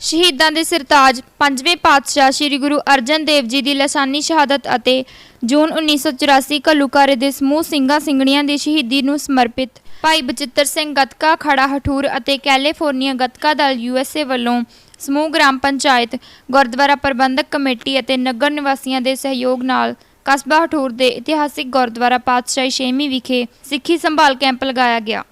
ਸ਼ਹੀਦਾਂ ਦੇ ਸਿਰਤਾਜ ਪੰਜਵੇਂ ਪਾਤਸ਼ਾਹ ਸ੍ਰੀ ਗੁਰੂ ਅਰਜਨ ਦੇਵ ਜੀ ਦੀ ਲਸਾਨੀ ਸ਼ਹਾਦਤ ਅਤੇ ਜੂਨ 1984 ਘੱਲੂਘਾਰੇ ਦੇ ਸਮੂਹ ਸਿੰਘਾਂ ਸਿੰਘਣੀਆਂ ਦੀ ਸ਼ਹੀਦੀ ਨੂੰ ਸਮਰਪਿਤ ਭਾਈ ਬਚਿੱਤਰ ਸਿੰਘ ਗੱਤਕਾ ਖੜਾ ਹਠੂਰ ਅਤੇ ਕੈਲੀਫੋਰਨੀਆ ਗੱਤਕਾ ਦਲ ਯੂਐਸਏ ਵੱਲੋਂ ਸਮੂਹ ਗ੍ਰਾਮ ਪੰਚਾਇਤ, ਗੁਰਦੁਆਰਾ ਪ੍ਰਬੰਧਕ ਕਮੇਟੀ ਅਤੇ ਨਗਰ ਨਿਵਾਸੀਆਂ ਦੇ ਸਹਿਯੋਗ ਨਾਲ ਕਸਬਾ ਹਠੂਰ ਦੇ ਇਤਿਹਾਸਿਕ ਗੁਰਦੁਆਰਾ ਪਾਤਸ਼ਾਹੀ ਛੇਵੀਂ ਵਿਖੇ ਸਿੱਖੀ ਸੰਭਾਲ ਕੈਂਪ ਲਗਾਇਆ ਗਿਆ।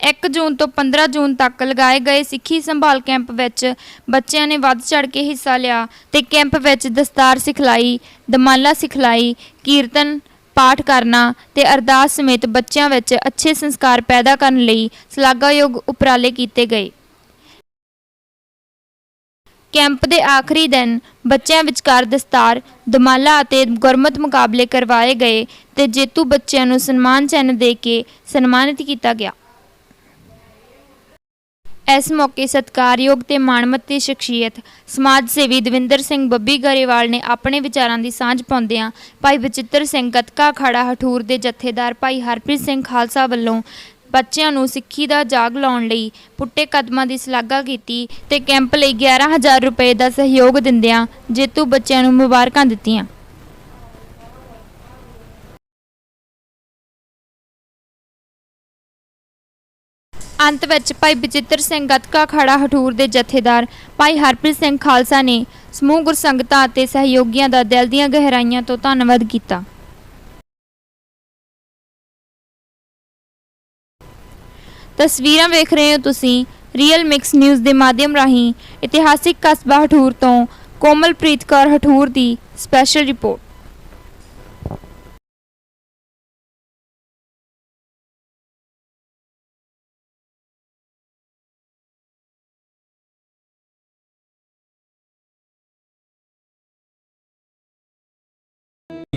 1 ਜੂਨ ਤੋਂ 15 ਜੂਨ ਤੱਕ ਲਗਾਏ ਗਏ ਸਿੱਖੀ ਸੰਭਾਲ ਕੈਂਪ ਵਿੱਚ ਬੱਚਿਆਂ ਨੇ ਵੱਧ ਚੜ ਕੇ ਹਿੱਸਾ ਲਿਆ ਤੇ ਕੈਂਪ ਵਿੱਚ ਦਸਤਾਰ ਸਿਖਲਾਈ, ਦਮਾਲਾ ਸਿਖਲਾਈ, ਕੀਰਤਨ, ਪਾਠ ਕਰਨਾ ਤੇ ਅਰਦਾਸ ਸਮੇਤ ਬੱਚਿਆਂ ਵਿੱਚ ਅੱਛੇ ਸੰਸਕਾਰ ਪੈਦਾ ਕਰਨ ਲਈ ਸ਼ਲਾਘਾਯੋਗ ਉਪਰਾਲੇ ਕੀਤੇ ਗਏ। ਕੈਂਪ ਦੇ ਆਖਰੀ ਦਿਨ ਬੱਚਿਆਂ ਵਿਚਕਾਰ ਦਸਤਾਰ, ਦਮਾਲਾ ਅਤੇ ਗੁਰਮਤ ਮੁਕਾਬਲੇ ਕਰਵਾਏ ਗਏ ਤੇ ਜੇਤੂ ਬੱਚਿਆਂ ਨੂੰ ਸਨਮਾਨ ਚਿੰਨ੍ਹ ਦੇ ਕੇ ਸਨਮਾਨਿਤ ਕੀਤਾ ਗਿਆ। ਇਸ ਮੌਕੇ ਸਤਿਕਾਰਯੋਗ ਤੇ ਮਾਣਮੱਤੀ ਸ਼ਖਸੀਅਤ, ਸਮਾਜ ਸੇਵੀ ਦਵਿੰਦਰ ਸਿੰਘ ਬੱਬੀ ਗਰੇਵਾਲ ਨੇ ਆਪਣੇ ਵਿਚਾਰਾਂ ਦੀ ਸਾਂਝ ਪਾਉਂਦਿਆਂ ਭਾਈ ਬਚਿੱਤਰ ਸਿੰਘ ਗਤਕਾ ਖੜਾ ਹਠੂਰ ਦੇ ਜਥੇਦਾਰ ਭਾਈ ਹਰਪ੍ਰੀਤ ਸਿੰਘ ਖਾਲਸਾ ਵੱਲੋਂ ਬੱਚਿਆਂ ਨੂੰ ਸਿੱਖੀ ਦਾ ਜਾਗ ਲਾਉਣ ਲਈ ਪੁੱਟੇ ਕਦਮਾਂ ਦੀ ਸ਼ਲਾਘਾ ਕੀਤੀ ਤੇ ਕੈਂਪ ਲਈ 11000 ਰੁਪਏ ਦਾ ਸਹਿਯੋਗ ਦਿੰਦਿਆਂ ਜੇਤੂ ਬੱਚਿਆਂ ਨੂੰ ਮੁਬਾਰਕਾਂ ਦਿੱਤੀਆਂ। ਅੰਤ ਵਿੱਚ ਭਾਈ ਬਚਿੱਤਰ ਸਿੰਘ ਗਤਕਾ ਖੜਾ ਹਠੂਰ ਦੇ ਜਥੇਦਾਰ ਭਾਈ ਹਰਪ੍ਰੀਤ ਸਿੰਘ ਖਾਲਸਾ ਨੇ ਸਮੂਹ ਗੁਰਸੰਗਤਾਂ ਅਤੇ ਸਹਿਯੋਗੀਆਂ ਦਾ ਦਿਲ ਦੀਆਂ ਗਹਿਰਾਈਆਂ ਤੋਂ ਧੰਨਵਾਦ ਕੀਤਾ। ਤਸਵੀਰਾਂ ਵੇਖ ਰਹੇ ਹੋ ਤੁਸੀਂ ਰੀਅਲ ਮਿਕਸ ਨਿਊਜ਼ ਦੇ ਮਾਧਿਅਮ ਰਾਹੀਂ ਇਤਿਹਾਸਿਕ ਕਸਬਾ ਹਠੂਰ ਤੋਂ ਕੋਮਲਪ੍ਰੀਤ ਕੌਰ ਹਠੂਰ ਦੀ ਸਪੈਸ਼ਲ ਰਿਪੋਰਟ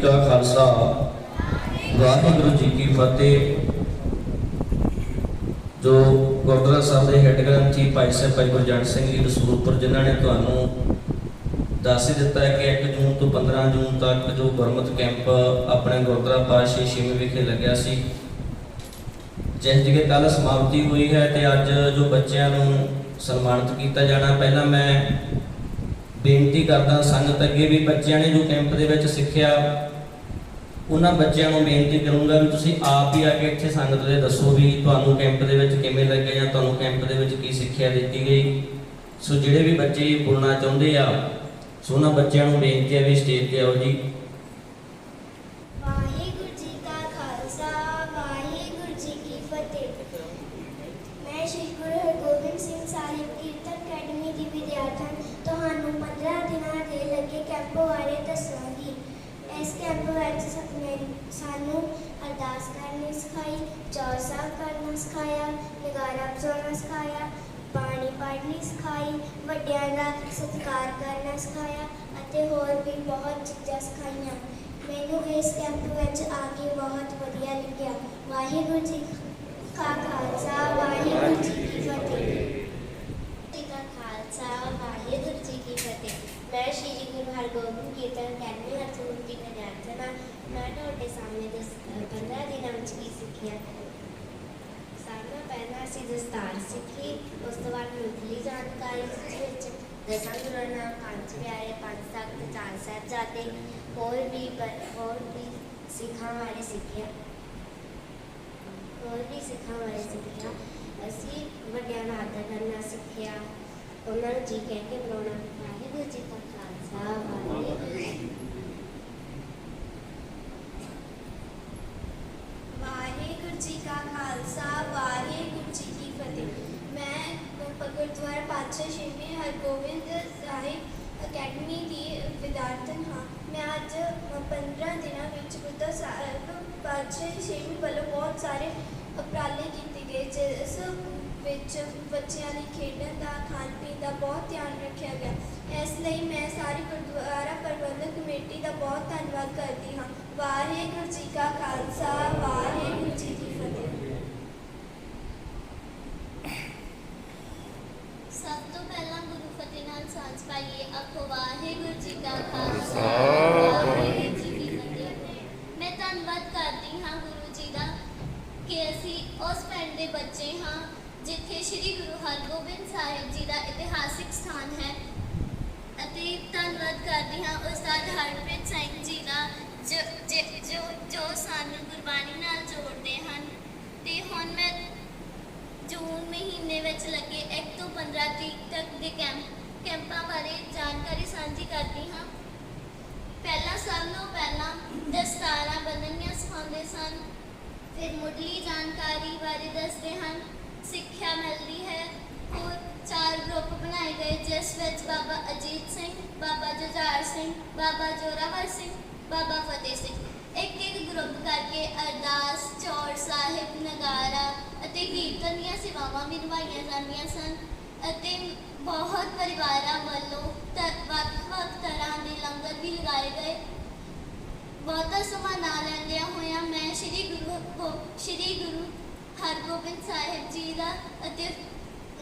ਜੀ ਕਾ ਖਾਲਸਾ। ਵਾਹਿਗੁਰੂ ਜੀ ਕੀ ਫਤਿਹ। ਜੋ ਗੁਰਦੁਆਰਾ ਸਾਹਿਬ ਦੇ ਹੈੱਡ ਗ੍ਰੰਥੀ ਭਾਈ ਸਾਹਿਬ, ਭਾਈ ਗੁਰਜੰਟ ਸਿੰਘ ਜੀ ਰਸੂਲਪੁਰ, ਜਿਨ੍ਹਾਂ ਨੇ ਤੁਹਾਨੂੰ ਦੱਸ ਹੀ ਦਿੱਤਾ ਹੈ ਕਿ 1 ਜੂਨ ਤੋਂ 15 ਜੂਨ ਤੱਕ ਜੋ ਗੁਰਮਤ ਕੈਂਪ ਆਪਣੇ ਗੁਰਦੁਆਰਾ ਪਾਤਸ਼ਾਹੀ ਛੇਵੇਂ ਵਿਖੇ ਲੱਗਿਆ ਸੀ, ਜਿਸ ਦੀ ਕੱਲ ਸਮਾਪਤੀ ਹੋਈ ਹੈ ਤੇ ਅੱਜ ਜੋ ਬੱਚਿਆਂ ਨੂੰ ਸਨਮਾਨਿਤ ਕੀਤਾ ਜਾਣਾ, ਪਹਿਲਾਂ ਮੈਂ ਬੇਨਤੀ ਕਰਦਾ ਸੰਗਤ ਅੱਗੇ ਵੀ ਬੱਚਿਆਂ ਨੇ ਜੋ ਕੈਂਪ ਦੇ ਵਿੱਚ ਸਿੱਖਿਆ ਉਹਨਾਂ ਬੱਚਿਆਂ ਨੂੰ ਬੇਨਤੀ ਕਰੂੰਗਾ ਵੀ ਤੁਸੀਂ ਆਪ ਹੀ ਆ ਕੇ ਇੱਥੇ ਸੰਗਤ ਦੇ ਦੱਸੋ ਵੀ ਤੁਹਾਨੂੰ ਕੈਂਪ ਦੇ ਵਿੱਚ ਕਿਵੇਂ ਲੱਗਿਆ ਜਾਂ ਤੁਹਾਨੂੰ ਕੈਂਪ ਦੇ ਵਿੱਚ ਕੀ ਸਿੱਖਿਆ ਦਿੱਤੀ ਗਈ। ਸੋ ਜਿਹੜੇ ਵੀ ਬੱਚੇ ਬੋਲਣਾ ਚਾਹੁੰਦੇ ਆ, ਸੋ ਉਹਨਾਂ ਬੱਚਿਆਂ ਨੂੰ ਬੇਨਤੀ ਹੈ ਵੀ ਸਟੇਜ ਤੇ ਆਓ ਜੀ। ਵਾਹਿਗੁਰੂ ਜੀ ਕਾ ਖਾਲਸਾ, ਵਾਹਿਗੁਰੂ ਜੀ ਕੀ ਫਤਿਹ। ਮੈਂ ਸ਼੍ਰੀ ਗੁਰੂ ਹਰਗੋਬਿੰਦ ਸਿੰਘ ਸਾਹਿਬ ਕੀਰਤਨ ਅਕੈਡਮੀ ਦੀ ਵਿਦਿਆਰਥਣ। ਤੁਹਾਨੂੰ 15 ਦਿਨਾਂ ਦੇ ਲੱਗੇ ਕੈਂਪ ਬਾਰੇ ਦੱਸਾਂਗੀ ਇਸ ਕੈਂਪ ਵਿੱਚ ਸ- ਮੈਂ- ਸਾਨੂੰ ਅਰਦਾਸ ਕਰਨੀ ਸਿਖਾਈ ਚੌਰ ਸਾਹਿਬ ਕਰਨਾ ਸਿਖਾਇਆ, ਨਗਾਰਾ ਵਜਾਉਣਾ ਸਿਖਾਇਆ, ਬਾਣੀ ਪੜ੍ਹਨੀ ਸਿਖਾਈ, ਵੱਡਿਆਂ ਦਾ ਸਤਿਕਾਰ ਕਰਨਾ ਸਿਖਾਇਆ ਅਤੇ ਹੋਰ ਵੀ ਬਹੁਤ ਚੀਜ਼ਾਂ ਸਿਖਾਈਆਂ। ਮੈਨੂੰ ਇਸ ਕੈਂਪ ਵਿੱਚ ਆ ਕੇ ਬਹੁਤ ਵਧੀਆ ਲੱਗਿਆ। ਵਾਹਿਗੁਰੂ ਜੀ ਕਾ ਖਾਲਸਾ, ਵਾਹਿਗੁਰੂ ਜੀ ਕੀ ਫਤਿਹ। ਜੀ ਕਾ ਖਾਲਸਾ, ਵਾਹਿਗੁਰੂ ਜੀ ਕੀ ਫਤਿਹ। ਮੈਂ ਸ਼੍ਰੀ ਗੁਰੂ ਹਰਗੋਬਿੰਦ ਕੀਰਤਨ ਅਕੈਡਮੀ ਹਰਸੂਰ ਦੀ ਮੈਂ ਤੁਹਾਡੇ ਸਾਹਮਣੇ ਦਸ 15 ਦਿਨਾਂ ਵਿੱਚ ਕੀ ਸਿੱਖਿਆ? ਸਾਰਿਆਂ ਨਾਲੋਂ ਪਹਿਲਾਂ ਅਸੀਂ ਦਸਤਾਰ ਸਿੱਖੀ, ਉਸ ਤੋਂ ਬਾਅਦ ਮੁੱਢਲੀ ਜਾਣਕਾਰੀ ਵਿੱਚ ਦਸਾਂ ਗੁਰੂਆਂ ਨਾਮ ਪੰਜ ਪਿਆਰੇ, ਪੰਜ ਤਖਤ ਚਾਰ ਸਾਹਿਬਜ਼ਾਦੇ, ਹੋਰ ਵੀ ਹੋਰ ਵੀ ਸਿੱਖਾਂ ਬਾਰੇ ਸਿੱਖਿਆ। ਹੋਰ ਵੀ ਸਿੱਖਾਂ ਬਾਰੇ ਸਿੱਖਿਆ। ਅਸੀਂ ਵੱਡਿਆਂ ਦਾ ਆਦਰ ਕਰਨਾ ਸਿੱਖਿਆ। ਉਹਨਾਂ ਨੂੰ ਜੀ ਕਹਿ ਕੇ ਬੁਲਾਉਣਾ। ਵਾਹਿਗੁਰੂ ਜੀ ਕਾ ਖਾਲਸਾ, ਵਾਹਿਗੁਰੂ ਜੀ ਕਾ ਖਾਲਸਾ, ਵਾਹਿਗੁਰੂ ਜੀ ਕੀ ਫਤਿਹ। ਮੈਂ ਗੁਰਦੁਆਰਾ ਪਾਤਸ਼ਾਹ ਸ਼੍ਰੀ ਹਰਗੋਬਿੰਦ ਸਾਹਿਬ ਅਕੈਡਮੀ ਦੀ ਵਿਦਿਆਰਥਣ ਹਾਂ। ਮੈਂ ਅੱਜ 15 ਦਿਨਾਂ ਵਿੱਚ ਗੁਰਦੁਆਰਾ ਸਾਹਿਬ ਪਾਤਸ਼ਾਹ ਸ਼੍ਰੀ ਵੱਲੋਂ ਬਹੁਤ ਸਾਰੇ ਉਪਰਾਲੇ ਕੀਤੇ ਗਏ, ਜਿਸ ਵਿੱਚ ਬੱਚਿਆਂ ਲਈ ਖੇਡਣ ਦਾ ਖਾਣ ਪੀਣ ਦਾ ਬਹੁਤ ਧਿਆਨ ਰੱਖਿਆ ਗਿਆ। ਇਸ ਲਈ ਮੈਂ ਸਾਰੀ ਗੁਰਦੁਆਰਾ ਪ੍ਰਬੰਧਕ ਕਮੇਟੀ ਦਾ ਬਹੁਤ ਧੰਨਵਾਦ ਕਰਦੀ ਹਾਂ। ਵਾਹਿਗੁਰੂ ਜੀ ਕਾ ਖਾਲਸਾ ਵਾਹਿਗੁਰੂ ਜੀ ਕੀ ਫਤਿਹ ਸਭ ਤੋਂ ਪਹਿਲਾਂ ਗੁਰੂ ਫਤਿਹ ਨਾਲ ਸਾਂਝ ਪਾਈਏ ਆਖੋ ਵਾਹਿਗੁਰੂ ਜੀ ਕਾ ਖਾਲਸਾ ਵਾਹਿਗੁਰੂ ਜੀ ਕੀ ਫਤਿਹ ਮੈਂ ਧੰਨਵਾਦ ਕਰਦੀ ਹਾਂ ਗੁਰੂ ਜੀ ਦਾ ਕਿ ਅਸੀਂ ਉਸ ਪਿੰਡ ਦੇ ਬੱਚੇ ਹਾਂ, ਜਿੱਥੇ ਸ੍ਰੀ ਗੁਰੂ ਹਰਗੋਬਿੰਦ ਸਾਹਿਬ ਜੀ ਦਾ ਇਤਿਹਾਸਿਕ ਸਥਾਨ ਹੈ। ਅਤੇ ਧੰਨਵਾਦ ਕਰਦੀ ਹਾਂ ਉਸਤਾਦ ਹਰਪ੍ਰੀਤ ਸਿੰਘ ਜੀ ਦਾ, ਜੋ ਜੋ ਜੋ ਸਾਨੂੰ ਗੁਰਬਾਣੀ ਨਾਲ ਜੋੜਦੇ ਹਨ। ਤੇ ਹੁਣ ਮੈਂ ਜੂਨ ਮਹੀਨੇ ਵਿੱਚ ਲੱਗੇ 1 ਤੋਂ 15 ਤਰੀਕ ਤੱਕ ਦੇ ਕੈਂਪ, ਕੈਂਪਾਂ ਬਾਰੇ ਜਾਣਕਾਰੀ ਸਾਂਝੀ ਕਰਦੀ ਹਾਂ। ਪਹਿਲਾਂ, ਸਭ ਨੂੰ ਪਹਿਲਾਂ ਦਸਤਾਰਾਂ ਬੰਨ੍ਹਣੀਆਂ ਸਿਖਾਉਂਦੇ ਸਨ ਫਿਰ ਮੁੱਢਲੀ ਜਾਣਕਾਰੀ ਬਾਰੇ ਦੱਸਦੇ ਹਨ। ਸਿੱਖਿਆ ਮਿਲਦੀ ਹੈ। ਹੋਰ ਚਾਰ ਗਰੁੱਪ ਬਣਾਏ ਗਏ, ਜਿਸ ਵਿੱਚ ਬਾਬਾ ਅਜੀਤ ਸਿੰਘ, ਬਾਬਾ ਜੁਝਾਰ ਸਿੰਘ, ਬਾਬਾ ਜੋਰਾਵਰ ਸਿੰਘ, ਬਾਬਾ ਫਤਿਹ ਸਿੰਘ। ਇੱਕ ਇੱਕ ਗਰੁੱਪ ਕਰਕੇ ਅਰਦਾਸ ਚੌਰ ਸਾਹਿਬ, ਨਗਾਰਾ ਅਤੇ ਕੀਰਤਨ ਦੀਆਂ ਸੇਵਾਵਾਂ ਵੀ ਨਿਭਾਈਆਂ ਜਾਂਦੀਆਂ ਸਨ ਅਤੇ ਬਹੁਤ ਪਰਿਵਾਰ ਬਹੁਤਾ ਸਮਾਂ ਨਾ ਲੈਂਦਿਆਂ ਹੋਇਆਂ ਮੈਂ ਸ੍ਰੀ ਗੁਰੂ ਗੋ- ਸ੍ਰੀ ਗੁਰੂ ਹਰਗੋਬਿੰਦ ਸਾਹਿਬ ਜੀ ਦਾ ਅਤੇ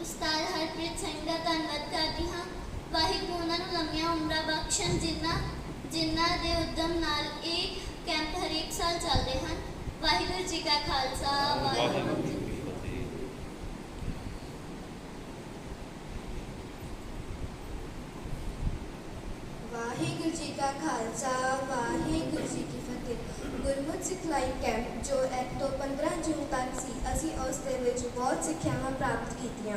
ਉਸਤਾਦ ਹਰਪ੍ਰੀਤ ਸਿੰਘ ਦਾ ਧੰਨਵਾਦ ਕਰਦੀ ਹਾਂ। ਵਾਹਿਗੁਰੂ ਉਹਨਾਂ ਨੂੰ ਲੰਮੀਆਂ ਉਮਰਾਂ ਬਖਸ਼ਣ ਜਿਨ੍ਹਾਂ ਜਿਨ੍ਹਾਂ ਦੇ ਉਦਮ ਨਾਲ ਇਹ ਕੈਂਪ ਹਰੇਕ ਸਾਲ ਚੱਲਦੇ ਹਨ। ਵਾਹਿਗੁਰੂ ਜੀ ਕਾ ਖਾਲਸਾ, ਵਾਹਿਗੁਰੂ ਜੀ ਕੀ ਫਤਿਹ। ਵਾਹਿਗੁਰੂ ਜੀ ਕਾ ਖਾਲਸਾ ਸਿਖਲਾਈ ਕੈਂਪ ਜੋ 1 ਤੋਂ 15 ਜੂਨ ਤੱਕ ਸੀ, ਅਸੀਂ ਉਸ ਦੇ ਵਿੱਚ ਬਹੁਤ ਸਿੱਖਿਆਵਾਂ ਪ੍ਰਾਪਤ ਕੀਤੀਆਂ।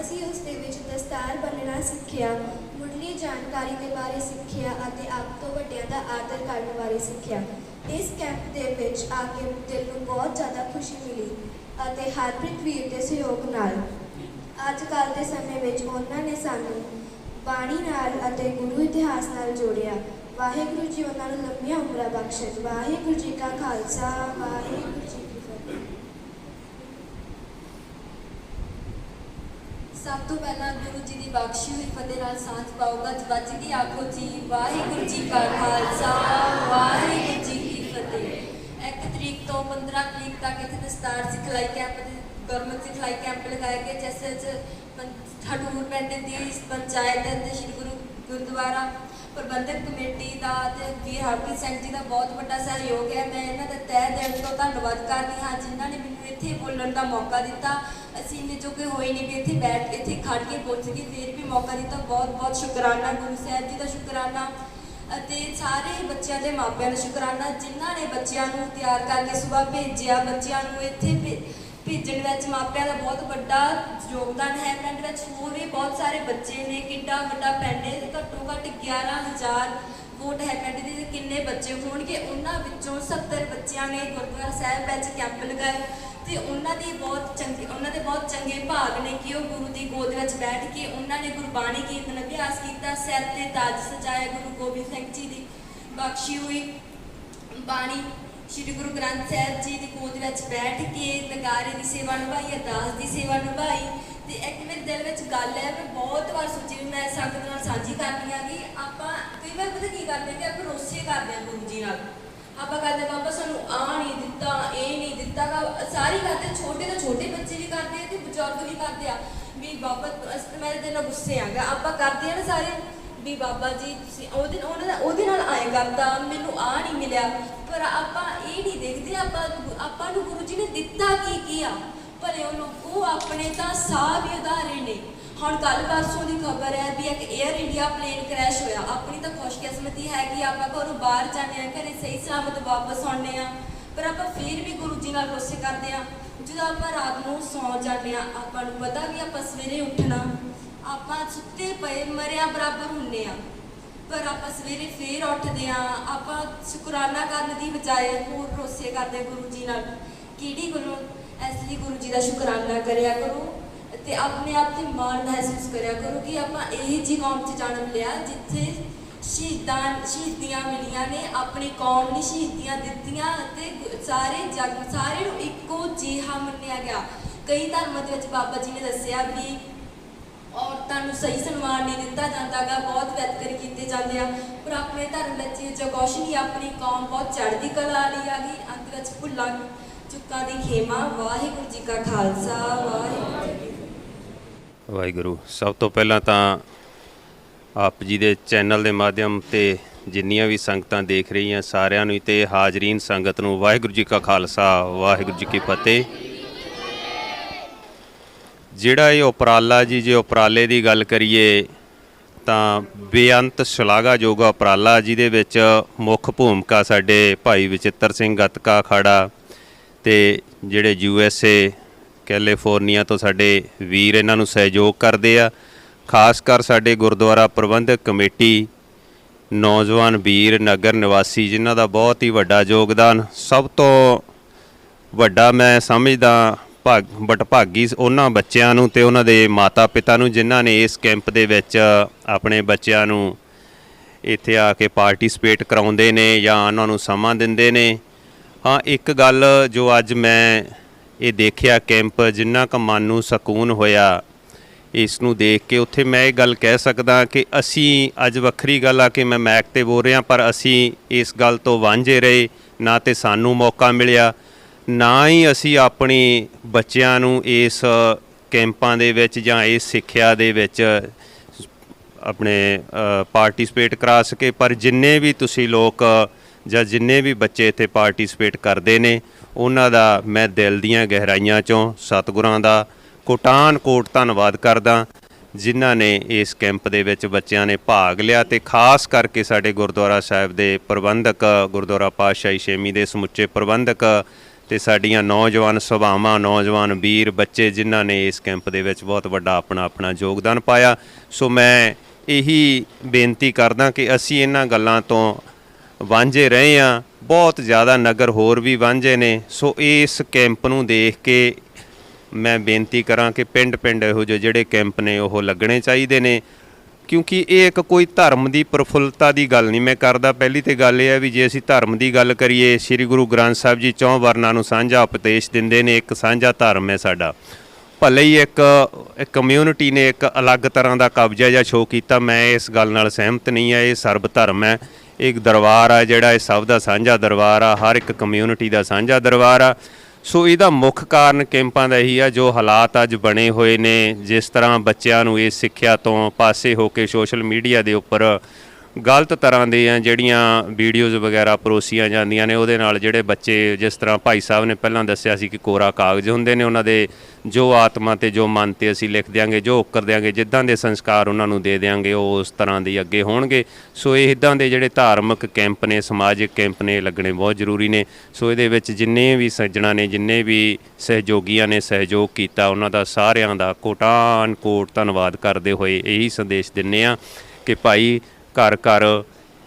ਅਸੀਂ ਉਸ ਦੇ ਵਿੱਚ ਦਸਤਾਰ ਬੰਨਣਾ ਸਿੱਖਿਆ, ਮੁੱਢਲੀ ਜਾਣਕਾਰੀ ਦੇ ਬਾਰੇ ਸਿੱਖਿਆ ਅਤੇ ਆਪ ਤੋਂ ਵੱਡਿਆਂ ਦਾ ਆਦਰ ਕਰਨ ਬਾਰੇ ਸਿੱਖਿਆ। ਇਸ ਕੈਂਪ ਦੇ ਵਿੱਚ ਆ ਕੇ ਦਿਲ ਨੂੰ ਬਹੁਤ ਜ਼ਿਆਦਾ ਖੁਸ਼ੀ ਮਿਲੀ ਅਤੇ ਹਰਪ੍ਰੀਤ ਵੀਰ ਦੇ ਸਹਿਯੋਗ ਨਾਲ। ਅੱਜ ਕੱਲ੍ਹ ਦੇ ਸਮੇਂ ਵਿੱਚ ਉਹਨਾਂ ਨੇ ਸਾਨੂੰ ਬਾਣੀ ਨਾਲ ਅਤੇ ਗੁਰੂ ਇਤਿਹਾਸ ਨਾਲ ਜੋੜਿਆ। ਵਾਹਿਗੁਰੂ ਜੀ ਉਹਨਾਂ ਨੂੰ ਲੰਮੀਆਂ ਉਮਰਾਂ ਬਖਸ਼ਣ ਵਾਹਿਗੁਰੂ ਜੀ ਕਾ ਖਾਲਸਾ, ਵਾਹਿਗੁਰੂ ਜੀ ਕੀ ਫਤਿਹ। ਸਭ ਤੋਂ ਪਹਿਲਾਂ ਗੁਰੂ ਜੀ ਦੀ ਬਖਸ਼ੀ ਹੋਈ, ਫਤਿਹ ਨਾਲ ਸਾਥ ਪਾਊਗਾ ਵੱਜ ਕੇ ਆਖੋ ਜੀ, ਵਾਹਿਗੁਰੂ ਜੀ ਕਾ ਖਾਲਸਾ, ਵਾਹਿਗੁਰੂ ਜੀ ਕੀ ਫਤਿਹ। 1 ਤਰੀਕ ਤੋਂ 15 ਤਰੀਕ ਤੱਕ ਇੱਥੇ ਦਸਤਾਰ ਸਿਖਲਾਈ ਕੈਂਪ ਤੇ ਗੁਰਮਤਿ ਸਿਖਲਾਈ ਕੈਂਪ ਲਗਾਏ ਗਏ, ਜਿਸ ਵਿੱਚ ਪੰ- ਪਿੰਡ ਦੀ ਪੰਚਾਇਤ ਤੇ ਸ੍ਰੀ ਗੁਰੂ ਗੁਰਦੁਆਰਾ ਪ੍ਰਬੰਧਕ ਕਮੇਟੀ ਦਾ ਤੇ ਵੀਰ ਹਰਪ੍ਰੀਤ ਸਿੰਘ ਜੀ ਦਾ ਬਹੁਤ ਵੱਡਾ ਸਹਿਯੋਗ ਹੈ। ਮੈਂ ਇਹਨਾਂ ਦਾ ਤਹਿ ਦਿਲ ਤੋਂ ਧੰਨਵਾਦ ਕਰਦੀ ਹਾਂ ਜਿਨ੍ਹਾਂ ਨੇ ਮੈਨੂੰ ਇੱਥੇ ਬੋਲਣ ਦਾ ਮੌਕਾ ਦਿੱਤਾ। ਅਸੀਂ ਇੰਨੇ ਜੋਗੇ ਹੋਏ ਨਹੀਂ ਵੀ ਇੱਥੇ ਬੈਠ ਕੇ, ਇੱਥੇ ਖੜ ਕੇ ਬੋਲ ਸਕੀਏ। ਫਿਰ ਵੀ ਮੌਕਾ ਦਿੱਤਾ। ਬਹੁਤ ਬਹੁਤ ਸ਼ੁਕਰਾਨਾ ਗੁਰੂ ਸਾਹਿਬ ਜੀ ਦਾ ਸ਼ੁਕਰਾਨਾ। ਅਤੇ ਸਾਰੇ ਬੱਚਿਆਂ ਦੇ ਮਾਪਿਆਂ ਦਾ ਸ਼ੁਕਰਾਨਾ। ਜਿਨ੍ਹਾਂ ਨੇ ਬੱਚਿਆਂ ਨੂੰ ਤਿਆਰ ਕਰਕੇ ਸਵੇਰ ਭੇਜਿਆ, ਬੱਚਿਆਂ ਨੂੰ ਇੱਥੇ ਭੇਜਣ ਵਿੱਚ ਮਾਪਿਆਂ ਦਾ ਬਹੁਤ ਵੱਡਾ ਯੋਗਦਾਨ ਹੈ। ਪਿੰਡ ਵਿੱਚ ਹੋਰ ਵੀ ਬਹੁਤ ਸਾਰੇ ਬੱਚੇ ਨੇ। ਕਿੰਨਾ ਵੱਡਾ ਪਿੰਡ ਹੈ। ਘੱਟੋ ਘੱਟ 11000 ਵੋਟ ਹੈ ਪਿੰਡ ਦੀ। ਕਿੰਨੇ ਬੱਚੇ ਹੋਣਗੇ? ਉਹਨਾਂ ਵਿੱਚੋਂ 70 ਬੱਚਿਆਂ ਨੇ ਗੁਰਦੁਆਰਾ ਸਾਹਿਬ ਵਿੱਚ ਕੈਂਪ ਲਗਾਏ। ਤੇ ਉਹਨਾਂ ਦੀ ਬਹੁਤ ਚੰਗੇ, ਉਹਨਾਂ ਦੇ ਬਹੁਤ ਚੰਗੇ ਭਾਗ ਨੇ ਕਿ ਉਹ ਗੁਰੂ ਦੀ ਗੋਦ ਵਿੱਚ ਬੈਠ ਕੇ ਉਹਨਾਂ ਨੇ ਗੁਰਬਾਣੀ ਕੀਰਤਨ, ਅਭਿਆਸ ਕੀਤਾ। ਸਿਰ ਤੇ ਤਾਜ ਸਜਾਇਆ ਗੁਰੂ ਗੋਬਿੰਦ ਸਿੰਘ ਜੀ ਦੀ ਬਖਸ਼ੀ ਹੋਈ। ਬਾਣੀ ਸ਼੍ਰੀ ਗੁਰੂ ਗ੍ਰੰਥ ਸਾਹਿਬ ਜੀ ਦੀ ਗੋਦ ਵਿੱਚ ਬੈਠ ਕੇ ਨਗਾਰੇ ਦੀ ਸੇਵਾ ਨਿਭਾਈ, ਅਰਦਾਸ ਦੀ ਸੇਵਾ ਨਿਭਾਈ। ਤੇ ਇੱਕ ਮੇਰੇ ਦਿਲ ਵਿੱਚ ਗੱਲ ਹੈ, ਮੈਂ ਬਹੁਤ ਵਾਰ ਸੋਚੀ ਵੀ ਮੈਂ ਸੰਗਤ ਨਾਲ ਸਾਂਝੀ ਕਰਨੀ ਆ ਕਿ ਆਪਾਂ ਕਈ ਵਾਰ ਪਤਾ ਕੀ ਕਰਦੇ ਕਿ ਆਪਾਂ ਰੋਸੇ ਕਰਦੇ ਆ ਗੁਰੂ ਜੀ ਨਾਲ। ਆਪਾਂ ਕਹਿੰਦੇ ਬਾਬਾ, ਸਾਨੂੰ ਆ ਨਹੀਂ ਦਿੱਤਾ, ਇਹ ਨਹੀਂ ਦਿੱਤਾ ਗਾ। ਸਾਰੇ ਕਰਦੇ ਛੋਟੇ ਤੋਂ ਛੋਟੇ ਬੱਚੇ ਵੀ ਕਰਦੇ ਆ ਤੇ ਬਜ਼ੁਰਗ ਵੀ ਕਰਦੇ ਆ। ਵੀ ਬਾਬਾ ਮੈਂ ਇਹਦੇ ਨਾਲ ਗੁੱਸੇ ਆਂਗਾ ਆਪਾਂ ਕਰਦੇ ਆ ਨਾ ਸਾਰੇ ਵੀ ਬਾਬਾ ਜੀ, ਤੁਸੀਂ ਉਹਦੇ ਉਹਨਾਂ ਦਾ ਉਹਦੇ ਨਾਲ ਆਏ ਕਰਦਾ ਮੈਨੂੰ ਆ ਨਹੀਂ ਮਿਲਿਆ। ਪਰ ਆਪਾਂ ਇਹ ਨਹੀਂ ਦੇਖਦੇ, ਆਪਾਂ ਆਪਾਂ ਨੂੰ ਗੁਰੂ ਜੀ ਨੇ ਦਿੱਤਾ ਕੀ ਕੀ ਆ। ਭਲੇ ਉਹ ਲੋਕੋ ਆਪਣੇ ਤਾਂ ਸਾਹ ਵੀ ਉਧਾਰੇ ਨੇ। ਹੁਣ ਕੱਲ ਪਰਸੋਂ ਦੀ ਖਬਰ ਹੈ ਵੀ ਇੱਕ 에ਅਰ ਇੰਡੀਆ ਪਲੇਨ ਕ੍ਰੈਸ਼ ਹੋਇਆ। ਆਪਣੀ ਤਾਂ ਖੁਸ਼ਕਿਸਮਤੀ ਹੈ ਕਿ ਆਪਾਂ ਘਰੋਂ ਬਾਹਰ ਜਾਂਦੇ ਆ ਘਰੇ ਸਹੀ ਸਲਾਮਤ ਵਾਪਸ ਆਉਂਦੇ ਆ ਪਰ ਆਪਾਂ ਫਿਰ ਵੀ ਗੁਰੂ ਜੀ ਨਾਲ ਗੁੱਸੇ ਕਰਦੇ ਆ ਜਦੋਂ ਆਪਾਂ ਰਾਤ ਨੂੰ ਸੌਂ ਜਾਂਦੇ ਆ ਆਪਾਂ ਨੂੰ ਪਤਾ ਵੀ ਆਪਾਂ ਸਵੇਰੇ ਉੱਠਣਾ। ਆਪਾਂ ਸੁੱਤੇ ਪਏ, ਮਰਿਆ ਬਰਾਬਰ ਹੁੰਨੇ ਆ। ਪਰ ਆਪਾਂ ਸਵੇਰੇ ਫੇਰ ਉੱਠਦੇ ਆ, ਆਪਾਂ ਸ਼ੁਕਰਾਨਾ ਕਰਨ ਦੀ ਬਜਾਏ ਹੋਰ ਰੋਸੇ ਕਰਦੇ ਗੁਰੂ ਜੀ ਨਾਲ ਕਿਹੜੀ ਗੁਰੂ, ਇਸ ਲਈ ਗੁਰੂ ਜੀ ਦਾ ਸ਼ੁਕਰਾਨਾ ਕਰਿਆ ਕਰੋ ਤੇ ਆਪਣੇ ਆਪ ਤੇ ਮਾਣ ਮਹਿਸੂਸ ਕਰਿਆ ਕਰੋ ਕਿ ਆਪਾਂ ਇਹ ਜੀ ਕੌਮ 'ਚ ਜਨਮ ਲਿਆ ਜਿੱਥੇ ਸ਼ਹੀਦਾਂ, ਸ਼ਹੀਦੀਆਂ ਮਿਲੀਆਂ ਨੇ, ਆਪਣੀ ਕੌਮ ਨੇ ਸ਼ਹੀਦੀਆਂ ਦਿੱਤੀਆਂ ਅਤੇ ਸਾਰੇ ਜਗ ਸਾਰੇ ਨੂੰ ਇੱਕੋ ਜਿਹਾ ਮੰਨਿਆ ਗਿਆ। ਕਈ ਧਰਮਾਂ ਦੇ ਵਿੱਚ ਬਾਬਾ ਜੀ ਨੇ ਦੱਸਿਆ ਵੀ ਨੂੰ ਸਹੀ ਸਨਮਾਨ ਨਹੀਂ ਦਿੱਤਾ ਜਾਂਦਾਗਾ, ਬਹੁਤ ਵਿਤਕਰੇ ਕੀਤੇ ਜਾਂਦੇ ਆ। ਪਰ ਆਪਣੇ ਧਰਮ ਵਿੱਚ ਜੋ ਕੁਛ ਨਹੀਂ, ਆਪਣੀ ਕੌਮ ਬਹੁਤ ਚੜ੍ਹਦੀ ਕਲਾ ਵਾਲੀ ਆ ਗਈ ਅੰਤ ਵਿੱਚ ਭੁੱਲਾਂ ਚੁੱਕਾਂ ਦੀ ਖੇਮਾ। ਵਾਹਿਗੁਰੂ ਜੀ ਕਾ ਖਾਲਸਾ, ਵਾਹਿਗੁਰੂ ਵਾਹਿਗੁਰੂ। ਸਭ ਤੋਂ ਪਹਿਲਾਂ ਤਾਂ ਆਪ ਜੀ ਦੇ ਚੈਨਲ ਦੇ ਮਾਧਿਅਮ ਤੇ ਜਿੰਨੀਆਂ ਵੀ ਸੰਗਤਾਂ ਦੇਖ ਰਹੀਆਂ, ਸਾਰਿਆਂ ਨੂੰ ਤੇ ਹਾਜ਼ਰੀਨ ਸੰਗਤ ਨੂੰ ਵਾਹਿਗੁਰੂ ਜੀ ਕਾ ਖਾਲਸਾ, ਵਾਹਿਗੁਰੂ ਜੀ ਕੀ ਫਤਿਹ। ਜਿਹੜਾ ਇਹ ਉਪਰਾਲਾ ਜੀ, ਜੇ ਉਪਰਾਲੇ ਦੀ ਗੱਲ ਕਰੀਏ, ਤਾਂ ਬੇਅੰਤ ਸ਼ਲਾਘਾਯੋਗ ਉਪਰਾਲਾ ਜਿਹਦੇ ਵਿੱਚ ਮੁੱਖ ਭੂਮਿਕਾ ਸਾਡੇ ਭਾਈ ਵਿਚਿੱਤਰ ਸਿੰਘ ਗਤਕਾ ਅਖਾੜਾ ਤੇ ਜਿਹੜੇ ਯੂ ਐਸ ਏ, ਕੈਲੀਫੋਰਨੀਆ ਤੋਂ ਸਾਡੇ ਵੀਰ ਇਹਨਾਂ ਨੂੰ ਸਹਿਯੋਗ ਕਰਦੇ ਆ। ਖਾਸ ਕਰ ਸਾਡੇ ਗੁਰਦੁਆਰਾ ਪ੍ਰਬੰਧਕ ਕਮੇਟੀ, ਨੌਜਵਾਨ ਵੀਰ, ਨਗਰ ਨਿਵਾਸੀ, ਜਿਨ੍ਹਾਂ ਦਾ ਬਹੁਤ ਹੀ ਵੱਡਾ ਯੋਗਦਾਨ। ਸਭ ਤੋਂ ਵੱਡਾ ਮੈਂ ਸਮਝਦਾ ਭਾਗ ਬਟਭਾਗੀ ਉਹਨਾਂ ਬੱਚਿਆਂ ਨੂੰ ਤੇ ਉਹਨਾਂ ਦੇ ਮਾਤਾ-ਪਿਤਾ ਨੂੰ, ਜਿਨ੍ਹਾਂ ਨੇ ਇਸ ਕੈਂਪ ਦੇ ਵਿੱਚ ਆਪਣੇ ਬੱਚਿਆਂ ਨੂੰ ਇੱਥੇ ਆ ਕੇ ਪਾਰਟਿਸਿਪੇਟ ਕਰਾਉਂਦੇ ਨੇ ਜਾਂ ਉਹਨਾਂ ਨੂੰ ਸਮਾਂ ਦਿੰਦੇ ਨੇ। ਹਾਂ, ਇੱਕ ਗੱਲ ਜੋ ਅੱਜ ਮੈਂ ਇਹ ਦੇਖਿਆ ਕੈਂਪ, ਜਿੰਨਾ ਕੁ ਮਨ ਨੂੰ ਸਕੂਨ ਹੋਇਆ, ਇਸ ਨੂੰ ਦੇਖ ਕੇ ਉੱਥੇ ਮੈਂ ਇਹ ਗੱਲ ਕਹਿ ਸਕਦਾ ਕਿ ਅਸੀਂ ਅੱਜ ਵੱਖਰੀ ਗੱਲ ਆ ਕਿ ਮੈਂ ਮੈਕ ਤੇ ਬੋਲ ਰਿਹਾ, ਪਰ ਅਸੀਂ ਇਸ ਗੱਲ ਤੋਂ ਵਾਂਝੇ ਰਹੇ, ਨਾ ਤੇ ਸਾਨੂੰ ਮੌਕਾ ਮਿਲਿਆ ਨਾ ਹੀ ਅਸੀਂ ਆਪਣੀ ਬੱਚਿਆਂ ਨੂੰ ਇਸ ਕੈਂਪਾਂ ਦੇ ਵਿੱਚ ਜਾਂ ਇਸ ਸਿੱਖਿਆ ਦੇ ਵਿੱਚ ਆਪਣੇ ਪਾਰਟਿਸਿਪੇਟ ਕਰਾ ਸਕੇ, ਪਰ ਜਿੰਨੇ ਵੀ ਤੁਸੀਂ ਲੋਕ ਜਾਂ ਜਿੰਨੇ ਵੀ ਬੱਚੇ ਇੱਥੇ ਪਾਰਟਿਸਿਪੇਟ ਕਰਦੇ ਨੇ, ਉਹਨਾਂ ਦਾ ਮੈਂ ਦਿਲ ਦੀਆਂ ਗਹਿਰਾਈਆਂ ਚੋਂ ਸਤਿਗੁਰਾਂ ਦਾ ਕੋਟਾਨ ਕੋਟ ਧੰਨਵਾਦ ਕਰਦਾ, ਜਿਨ੍ਹਾਂ ਨੇ ਇਸ ਕੈਂਪ ਦੇ ਵਿੱਚ ਬੱਚਿਆਂ ਨੇ ਭਾਗ ਲਿਆ ਤੇ ਖਾਸ ਕਰਕੇ ਸਾਡੇ ਗੁਰਦੁਆਰਾ ਸਾਹਿਬ ਦੇ ਪ੍ਰਬੰਧਕ, ਗੁਰਦੁਆਰਾ ਪਾਤਸ਼ਾਹੀ ਛੇਮੀ ਦੇ ਸਮੁੱਚੇ ਪ੍ਰਬੰਧਕ ਤੇ ਸਾਡੀਆਂ ਨੌਜਵਾਨ ਸਭਾਵਾਂ, ਨੌਜਵਾਨ ਵੀਰ, ਬੱਚੇ ਜਿਨ੍ਹਾਂ ਨੇ ਇਸ ਕੈਂਪ ਦੇ ਵਿੱਚ ਬਹੁਤ ਵੱਡਾ ਆਪਣਾ ਆਪਣਾ ਯੋਗਦਾਨ ਪਾਇਆ। ਸੋ ਮੈਂ ਇਹੀ ਬੇਨਤੀ ਕਰਦਾ ਕਿ ਅਸੀਂ ਇਹਨਾਂ ਗੱਲਾਂ ਤੋਂ ਵਾਂਝੇ ਰਹੇ ਆ ਬਹੁਤ ਜ਼ਿਆਦਾ ਨਗਰ ਹੋਰ ਵੀ ਵਾਂਝੇ ਨੇ। ਸੋ ਇਸ ਕੈਂਪ ਨੂੰ ਦੇਖ ਕੇ ਮੈਂ ਬੇਨਤੀ ਕਰਾਂ ਕਿ ਪਿੰਡ-ਪਿੰਡ ਇਹੋ ਜਿਹੇ ਜਿਹੜੇ ਕੈਂਪ ਨੇ, ਉਹ ਲੱਗਣੇ ਚਾਹੀਦੇ ਨੇ। ਕਿਉਂਕਿ ਇਹ ਇੱਕ ਕੋਈ ਧਰਮ ਦੀ ਪ੍ਰਫੁੱਲਤਾ ਦੀ ਗੱਲ ਨਹੀਂ। ਮੈਂ ਕਰਦਾ ਪਹਿਲੀ ਤੇ ਗੱਲ ਇਹ ਹੈ ਵੀ ਜੇ ਅਸੀਂ ਧਰਮ ਦੀ ਗੱਲ ਕਰੀਏ, ਸ੍ਰੀ ਗੁਰੂ ਗ੍ਰੰਥ ਸਾਹਿਬ ਜੀ ਚੌਂ ਵਰਨਾਂ ਨੂੰ ਸਾਂਝਾ ਉਪਦੇਸ਼ ਦਿੰਦੇ ਨੇ, ਇੱਕ ਸਾਂਝਾ ਧਰਮ ਹੈ ਸਾਡਾ। ਭਲੇ ਹੀ ਇੱਕ ਇੱਕ ਕਮਿਊਨਿਟੀ ਨੇ ਇੱਕ ਅਲੱਗ ਤਰ੍ਹਾਂ ਦਾ ਕਬਜ਼ਾ ਜਾਂ ਸ਼ੋਅ ਕੀਤਾ। ਮੈਂ ਇਸ ਗੱਲ ਨਾਲ ਸਹਿਮਤ ਨਹੀਂ ਆ ਇਹ ਸਰਬ ਧਰਮ ਹੈ। ਇੱਕ ਦਰਬਾਰ ਆ ਜਿਹੜਾ ਇਹ ਸਭ ਦਾ ਸਾਂਝਾ ਦਰਬਾਰ ਆ, ਹਰ ਇੱਕ ਕਮਿਊਨਿਟੀ ਦਾ ਸਾਂਝਾ ਦਰਬਾਰ ਆ। ਸੋ ਇਹਦਾ ਮੁੱਖ ਕਾਰਨ ਕੈਂਪਾਂ ਦਾ ਇਹੀ ਆ, ਜੋ ਹਾਲਾਤ ਅੱਜ ਬਣੇ ਹੋਏ ਨੇ, ਜਿਸ ਤਰ੍ਹਾਂ ਬੱਚਿਆਂ ਨੂੰ ਇਸ ਸਿੱਖਿਆ ਤੋਂ ਪਾਸੇ ਹੋ ਕੇ ਸੋਸ਼ਲ ਮੀਡੀਆ ਦੇ ਉੱਪਰ ਗਲਤ ਤਰ੍ਹਾਂ ਦੀਆਂ ਜਿਹੜੀਆਂ ਵੀਡੀਓਜ਼ ਵਗੈਰਾ ਪਰੋਸੀਆਂ ਜਾਂਦੀਆਂ ਨੇ, ਉਹਦੇ ਨਾਲ ਜਿਹੜੇ ਬੱਚੇ ਜਿਸ ਤਰ੍ਹਾਂ ਭਾਈ ਸਾਹਿਬ ਨੇ ਪਹਿਲਾਂ ਦੱਸਿਆ ਸੀ ਕਿ ਕੋਰਾ ਕਾਗਜ਼ ਹੁੰਦੇ ਨੇ, ਉਹਨਾਂ ਦੇ ਜੋ ਆਤਮਾ ਤੇ ਜੋ ਮਨ ਤੇ ਅਸੀਂ ਲਿਖ ਦਿਆਂਗੇ, ਜੋ ਉੱਕਰ ਦਿਆਂਗੇ, ਜਿੱਦਾਂ ਦੇ ਸੰਸਕਾਰ ਉਹਨਾਂ ਨੂੰ ਦੇ ਦਿਆਂਗੇ, ਉਹ ਉਸ ਤਰ੍ਹਾਂ ਦੇ ਅੱਗੇ ਹੋਣਗੇ। ਸੋ ਇਹ ਇਦਾਂ ਦੇ ਜਿਹੜੇ ਧਾਰਮਿਕ ਕੈਂਪ ਨੇ, ਸਮਾਜਿਕ ਕੈਂਪ ਨੇ ਲੱਗਣੇ ਬਹੁਤ ਜ਼ਰੂਰੀ ਨੇ। ਸੋ ਇਹਦੇ ਵਿੱਚ ਜਿੰਨੇ ਵੀ ਸੱਜਣਾ ਨੇ, ਜਿੰਨੇ ਵੀ ਸਹਿਯੋਗੀਆਂ ਨੇ ਸਹਿਯੋਗ ਕੀਤਾ, ਉਹਨਾਂ ਦਾ ਸਾਰਿਆਂ ਦਾ ਕੋਟਾਨ ਕੋਟ ਧੰਨਵਾਦ ਕਰਦੇ ਹੋਏ ਇਹੀ ਸੰਦੇਸ਼ ਦਿੰਨੇ ਆ ਕਿ ਭਾਈ ਘਰ ਘਰ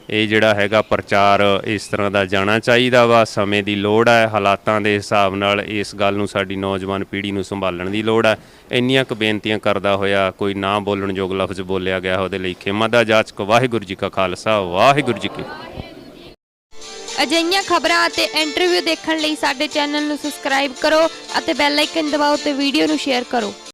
ਇਹ ਜਿਹੜਾ ਹੈਗਾ ਪ੍ਰਚਾਰ ਇਸ ਤਰ੍ਹਾਂ ਦਾ ਜਾਣਾ ਚਾਹੀਦਾ ਵਾ, ਸਮੇਂ ਦੀ ਲੋੜ ਹੈ, ਹਾਲਾਤਾਂ ਦੇ ਹਿਸਾਬ ਨਾਲ ਇਸ ਗੱਲ ਨੂੰ ਸਾਡੀ ਨੌਜਵਾਨ ਪੀੜ੍ਹੀ ਨੂੰ ਸੰਭਾਲਣ ਦੀ ਲੋੜ ਹੈ। ਇੰਨੀਆਂ ਕੁ ਬੇਨਤੀਆਂ ਕਰਦਾ ਹੋਇਆ, ਕੋਈ ਨਾ ਬੋਲਣ ਯੋਗ ਲਫ਼ਜ਼ ਬੋਲਿਆ ਗਿਆ ਉਹਦੇ ਲਈ ਖਿਮਾ ਦਾ ਜਾਚਕ ਵਾਹਿਗੁਰੂ ਜੀ ਕਾ ਖਾਲਸਾ, ਵਾਹਿਗੁਰੂ ਜੀ ਕੀ ਅਜਿਹੀਆਂ ਖਬਰਾਂ ਅਤੇ ਇੰਟਰਵਿਊ ਦੇਖਣ ਲਈ ਸਾਡੇ ਚੈਨਲ ਨੂੰ ਸਬਸਕ੍ਰਾਈਬ ਕਰੋ ਅਤੇ ਬੈਲ ਆਈਕਨ ਦਬਾਓ ਤੇ ਵੀਡੀਓ ਨੂੰ ਸ਼ੇਅਰ ਕਰੋ।